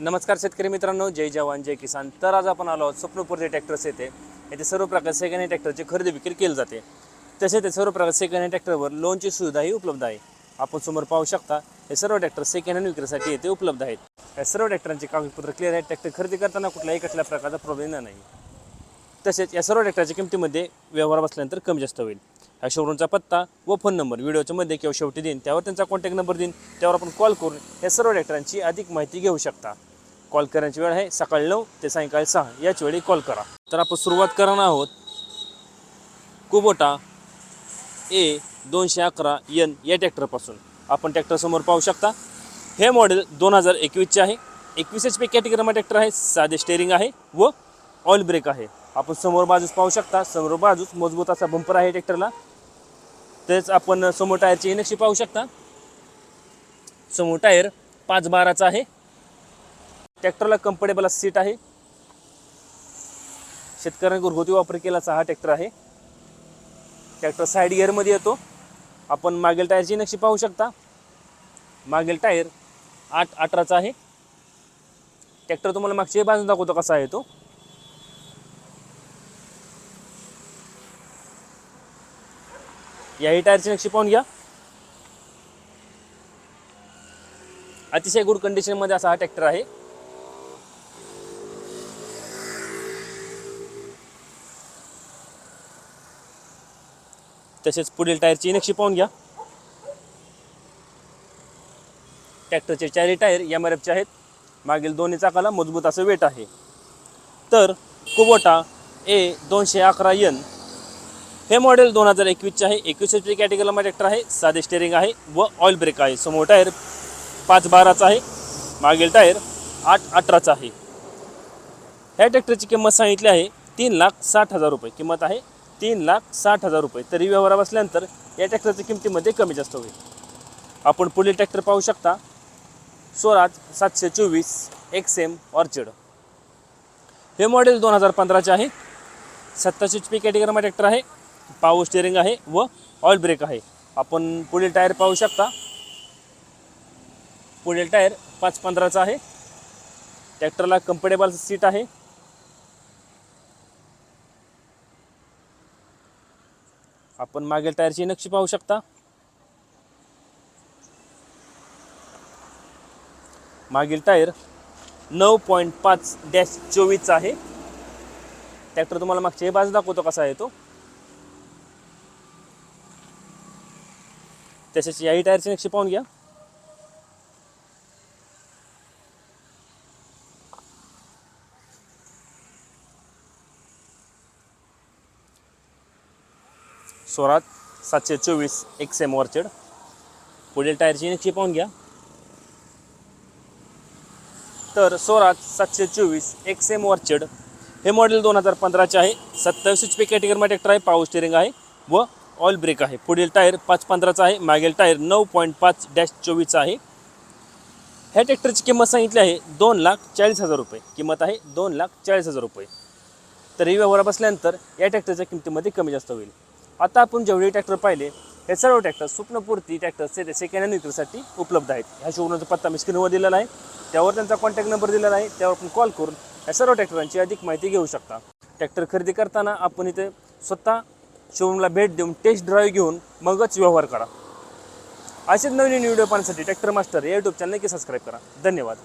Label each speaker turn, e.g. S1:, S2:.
S1: नमस्कार शेतकरी मित्रांनो जय जवान जय किसान. तर आज आपण आलो आहोत स्वप्नपूर्ती ट्रॅक्टर्स येथे. येथे सर्व प्रकारचे सेकंड हँड ट्रॅक्टरची खरेदी विक्री केली जाते. तसेच ते सर्व प्रकारचे सेकंड हँड ट्रॅक्टरवर लोनची सुविधाही उपलब्ध आहे. आपण समोर पाहू शकता हे सर्व ट्रॅक्टर सेकंड हँड विक्रीसाठी येथे उपलब्ध आहेत. या सर्व ट्रॅक्टरांचे कागदपत्र क्लिअर आहेत. ट्रॅक्टर खरेदी करताना कुठल्याही कसल्या प्रकारचा प्रॉब्लेम नाही. तसेच या सर्व ट्रॅक्टरच्या किमतीमध्ये व्यवहार बसल्यानंतर कमी जास्त होईल. ह्या शोरूमचा पत्ता व फोन नंबर व्हिडिओच्या मध्ये किंवा शेवटी देईन. त्यावर त्यांचा कॉन्टॅक्ट नंबर देईन. त्यावर आपण कॉल करून या सर्व ट्रॅक्टरांची अधिक माहिती घेऊ शकता. कॉल करण्याची वेळ आहे सकाळी नऊ ते सायंकाळी सहा. याच वेळी कॉल करा. तर आपण सुरुवात करणार आहोत. कुबोटा ए दोनशे अकरा एन या ट्रॅक्टरपासून आपण ट्रॅक्टरसमोर पाहू शकता. हे मॉडेल दोन हजार एकवीसचे आहे. एकवीस एच पी कॅटेगरीमा ट्रॅक्टर आहे. साधे स्टेअरिंग आहे व ऑइल ब्रेक आहे. आपण समोर बाजूस पाहू शकता. समोर बाजूस मजबूत असा बंपर आहे ट्रॅक्टरला तेच आपण समोर टायरची नक्षी पाहू शकता. समोर टायर पाच बाराचा आहे. ट्रॅक्टरला कम्फर्टेबल असं सीट आहे. शेतकऱ्यांनी घरगुती वापर केलाचा हा ट्रॅक्टर आहे. ट्रॅक्टर साईड गिअरमध्ये येतो. आपण मागील टायरची नक्षी पाहू शकता. मागील टायर आठ अठराचा आहे. ट्रॅक्टर तुम्हाला मागची बाजून दाखवतो कसा आहे तो. याही टायरची नक्षी पाहून घ्या. अतिशय गुड कंडिशनमध्ये असा हा ट्रॅक्टर आहे. तसेच पुढील टायरची नक्षी पाहून घ्या. ट्रॅक्टरचे चारही टायर एम आर एफचे आहेत. मागील दोन्ही चाकाला मजबूत असं वेट आहे. तर कुबोटा ए दोनशे अकरा एन हे मॉडेल दोन हजार एकवीसचे आहे. एकवीस एच पी कॅटेगरीमध्ये ट्रॅक्टर आहे साधे स्टेअरिंग आहे व ऑइल ब्रेक आहे. समोर टायर पाच बाराचा आहे मागील टायर आठ अठराचा आहे. ह्या ट्रॅक्टरची किंमत सांगितली आहे तीन लाख साठ हजार रुपये. किंमत आहे तीन लाख साठ हजार रुपये. तरी व्यवहारा बसल्यानंतर या ट्रॅक्टरच्या किमतीमध्ये कमी जास्त होईल. आपण पुढील ट्रॅक्टर पाहू शकता. स्वराज सातशे चोवीस एक्स एम ऑर्चिड हे मॉडेल दोन हजार पंधराचे आहे. सत्तावीस एच पी कॅटेगरीमध्ये ट्रॅक्टर आहे. पावर स्टेअरिंग आहे व ऑइल ब्रेक आहे. आपण पुढील टायर पाहू शकता. पुढील टायर पाच पंधराचा आहे. ट्रॅक्टरला कम्फर्टेबल सीट आहे. आपण मागील टायरची नक्षी पाहू शकता. मागील टायर नऊ पॉईंट पाच डॅश चोवीसचा आहे. ट्रॅक्टर तुम्हाला मागच्या बाजू दाखवतो कसा आहे तो. तसेच याही टायरची नक्षी पाहून घ्या. स्वराज सातशे चोवीस एक्स एम ऑर्चर्ड पुढील टायरची नक्षी पाहून घ्या. तर स्वराज सातशे चोवीस एक्स एम ऑर्चर्ड हे मॉडेल दोन हजार पंधराचे आहे. सत्तावीस एच पी कॅटेगरीमध्ये ट्राय पावर पॉवर आहे व ऑइल ब्रेक आहे. पुढील टायर पाच पंधराचा आहे. मागील टायर नऊ पॉईंट पाच डॅश चोवीसचा आहे. ह्या ट्रॅक्टरची किंमत सांगितली आहे दोन लाख चाळीस हजार रुपये. किंमत आहे दोन लाख चाळीस हजार रुपये. तर ही व्यवहार बसल्यानंतर या ट्रॅक्टरच्या किमतीमध्ये कमी जास्त होईल. आता आपण जेवढे ट्रॅक्टर पाहिले हे सर्व ट्रॅक्टर स्वप्नपूर्ती ट्रॅक्टर्स ते सेकंड हँड विक्रीसाठी उपलब्ध आहेत. ह्या शोरूमचा पत्ता मी स्क्रीनवर दिलेला आहे. त्यावर त्यांचा कॉन्टॅक्ट नंबर दिलेला आहे. त्यावर आपण कॉल करून या सर्व ट्रॅक्टरांची अधिक माहिती घेऊ शकता. ट्रॅक्टर खरेदी करताना आपण इथे स्वतः शोरूमला भेट देऊन टेस्ट ड्राईव्ह घेऊन मगच व्यवहार करा. असेच नवीन व्हिडिओ पाहण्यासाठी ट्रॅक्टर मास्टर या यूट्यूब चॅनल नक्की सबस्क्राईब करा. धन्यवाद.